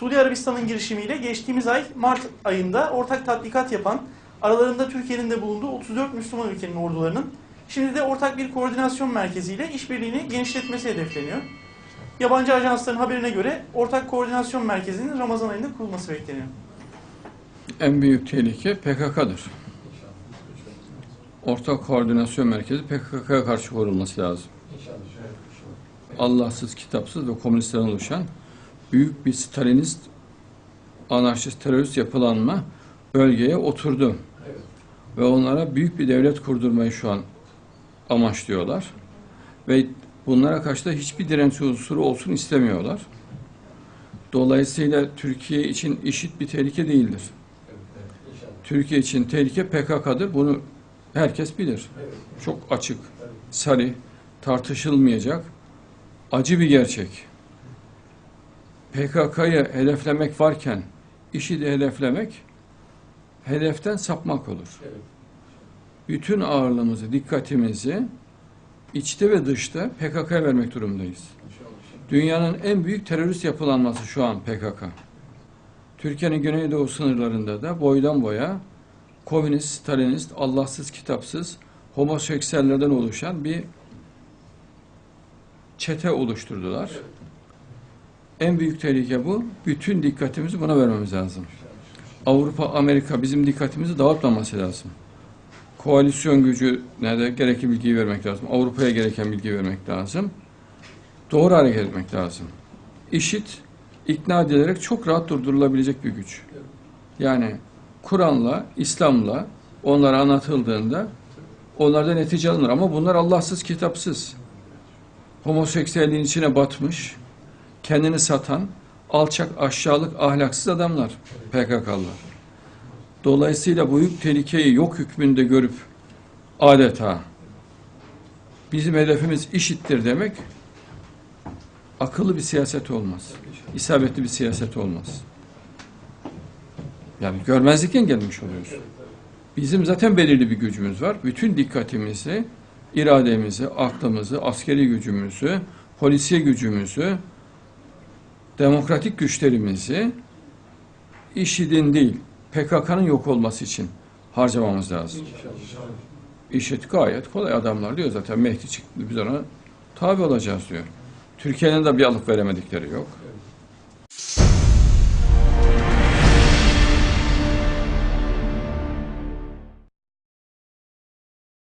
Suudi Arabistan'ın girişimiyle geçtiğimiz ay Mart ayında ortak tatbikat yapan, aralarında Türkiye'nin de bulunduğu 34 Müslüman ülkenin ordularının şimdi de ortak bir koordinasyon merkeziyle işbirliğini genişletmesi hedefleniyor. Yabancı ajansların haberine göre ortak koordinasyon merkezinin Ramazan ayında kurulması bekleniyor. En büyük tehlike PKK'dır. Ortak Koordinasyon Merkezi PKK'ya karşı korunması lazım. Allahsız, kitapsız ve komünistlerden oluşan büyük bir Stalinist, anarşist, terörist yapılanma bölgeye oturdu. Ve onlara büyük bir devlet kurdurmayı şu an amaçlıyorlar. Ve bunlara karşı da hiçbir direnç unsuru olsun istemiyorlar. Dolayısıyla Türkiye için işit bir tehlike değildir. Türkiye için tehlike PKK'dır. Bunu herkes bilir. Çok açık, sarı, tartışılmayacak, acı bir gerçek. PKK'yı hedeflemek varken işi de hedeflemek hedeften sapmak olur. Bütün ağırlığımızı, dikkatimizi içte ve dışta PKK'ya vermek durumundayız. Dünyanın en büyük terörist yapılanması şu an PKK. Türkiye'nin güneydoğu sınırlarında da boydan boya komünist, stalinist, Allahsız, kitapsız, homoseksüellerden oluşan bir çete oluşturdular. En büyük tehlike bu. Bütün dikkatimizi buna vermemiz lazım. Avrupa, Amerika bizim dikkatimizi dağıtmaması lazım. Koalisyon gücüne de gerekli bilgiyi vermek lazım. Avrupa'ya gereken bilgiyi vermek lazım. Doğru hareket etmek lazım. İşit, ikna edilerek çok rahat durdurulabilecek bir güç. Yani Kur'an'la, İslam'la onlara anlatıldığında onlarda netice alınır. Ama bunlar Allahsız, kitapsız. Homoseksüelliğin içine batmış, kendini satan, alçak, aşağılık, ahlaksız adamlar PKK'lılar. Dolayısıyla bu yük tehlikeyi yok hükmünde görüp adeta bizim hedefimiz işittir demek akıllı bir siyaset olmaz. İsabetli bir siyaset olmaz. Yani görmezlikten gelmiş oluyoruz. Bizim zaten belirli bir gücümüz var. Bütün dikkatimizi, irademizi, aklımızı, askeri gücümüzü, polisiye gücümüzü, demokratik güçlerimizi IŞİD'in değil, PKK'nın yok olması için harcamamız lazım. IŞİD gayet kolay adamlar diyor zaten Mehdi çıktı biz ona tabi olacağız diyor. Türkiye'nin de bir alıp veremedikleri yok.